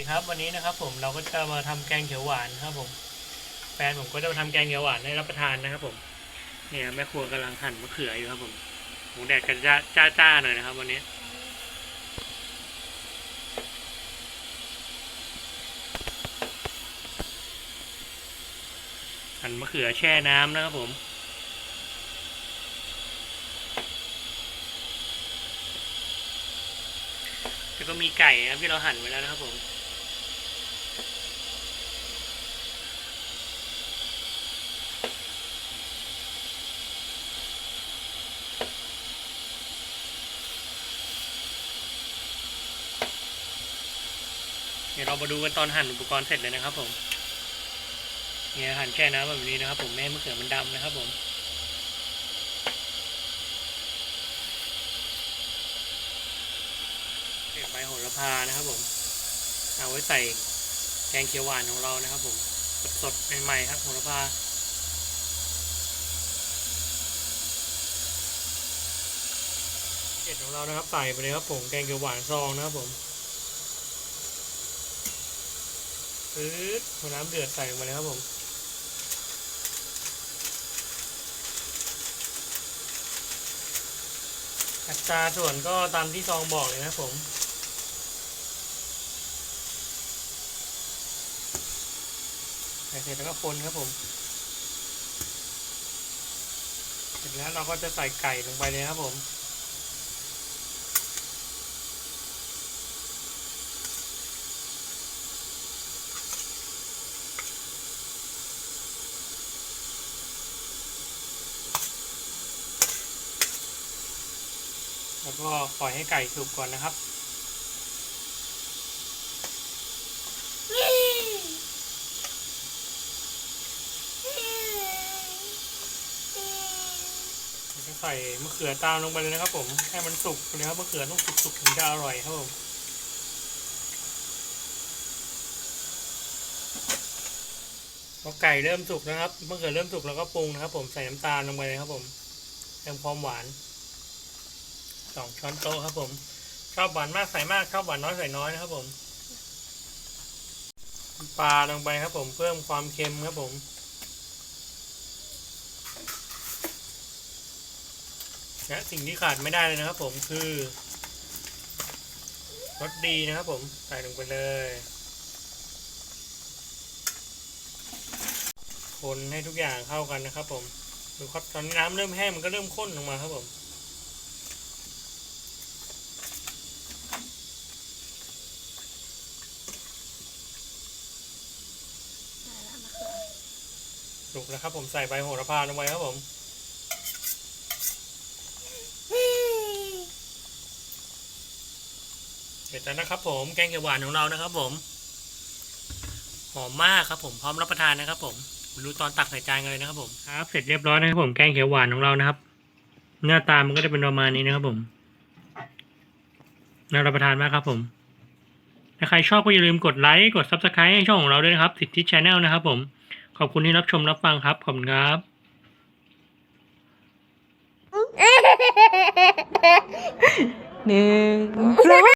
ดีครับวันนี้นะครับผมเราก็จะมาทำแกงเขียวหวานครับผมแฟนผมก็จะมาทำแกงเขียวหวานให้รับประทานนะครับผมเนี่ยแม่ครัวกำลังหั่นมะเขืออยู่ครับผมหมูแดดกันจ้าจ้าจ้าหน่อยนะครับ วันนี้ หั่นมะเขือแช่น้ำนะครับผมแล้วก็มีไก่นะครับที่เราหั่นไว้แล้วนะครับผม ดี๋ยวเรามาดูกันตอนหั่นอุปกรณ์เสร็จเลยนะครับ ผมเนี่ยหั่นแช่น้ำแบบนี้นะครับ ผมไม่มะเขือมันดำนะครับ ผมเก็บใบโหระพานะครับ ผม เอาไว้ใส่แกงเขียวหวานของเรานะครับ ผมสดๆใหม่ๆครับโหระพาเด็ดของเรานะครับใส่ไปเลยครับผมแกงเขียวหวานซองนะครับผม ปื๊ดพอน้ำเดือดใส่ลงไปเลยครับผมอัตราส่วนก็ตามที่ซองบอกเลยนะครับผมใส่เสร็จแล้วก็คนครับผม เสร็จแล้วเราก็จะใส่ไก่ลงไปเลยครับผม แล้วก็ปล่อยให้ไก่สุกก่อนนะครับ ใส่มะเขือตามลงไปเลยนะครับผม ให้มันสุกเลยครับมะเขือต้องสุกๆถึงจะอร่อยครับผมพอไก่เริ่มสุกนะครับมะเขือเริ่มสุกแล้วก็ปรุงนะครับ ผมใส่น้ำตาลลงไปเลยครับผมเติมความหวาน สองช้อนโต๊ะครับผม ชอบหวานมากใส่มากชอบหวานน้อยใส่น้อยนะครับผมปลาลงไปครับผมเพิ่มความเค็มครับผมและสิ่งที่ขาดไม่ได้เลยนะครับผมคือรสดีนะครับผมใส่ลงไปเลย คนให้ทุกอย่างเข้ากันนะครับผมดูครับตอนนี้น้ำเริ่มแห้งมันก็เริ่มข้นลงมาครับผม สุกแล้วครับ ผมใส่ใบโหระพาลงไปครับผมเสร็จแล้วนะครับผมแกงเขียวหวานของเรานะครับผม หอมมากครับผมพร้อมรับประทานนะครับ ผมมาดูตอนตักใส่จานกันเลยนะครับ ผมครับเสร็จเรียบร้อยนะครับผมแกงเขียวหวานของเรานะครับ หน้าตามันก็จะเป็นประมาณนี้นะครับ ผมน่ารับประทานมากครับ ผมถ้าใครชอบก็อย่าลืมกดไลค์กด subscribe ให้ช่องของเราด้วยนะครับสิทธิชแนลนะครับ ผม ขอบคุณที่รับชมรับฟังครับ ขอบคุณครับ หนึ่งสอง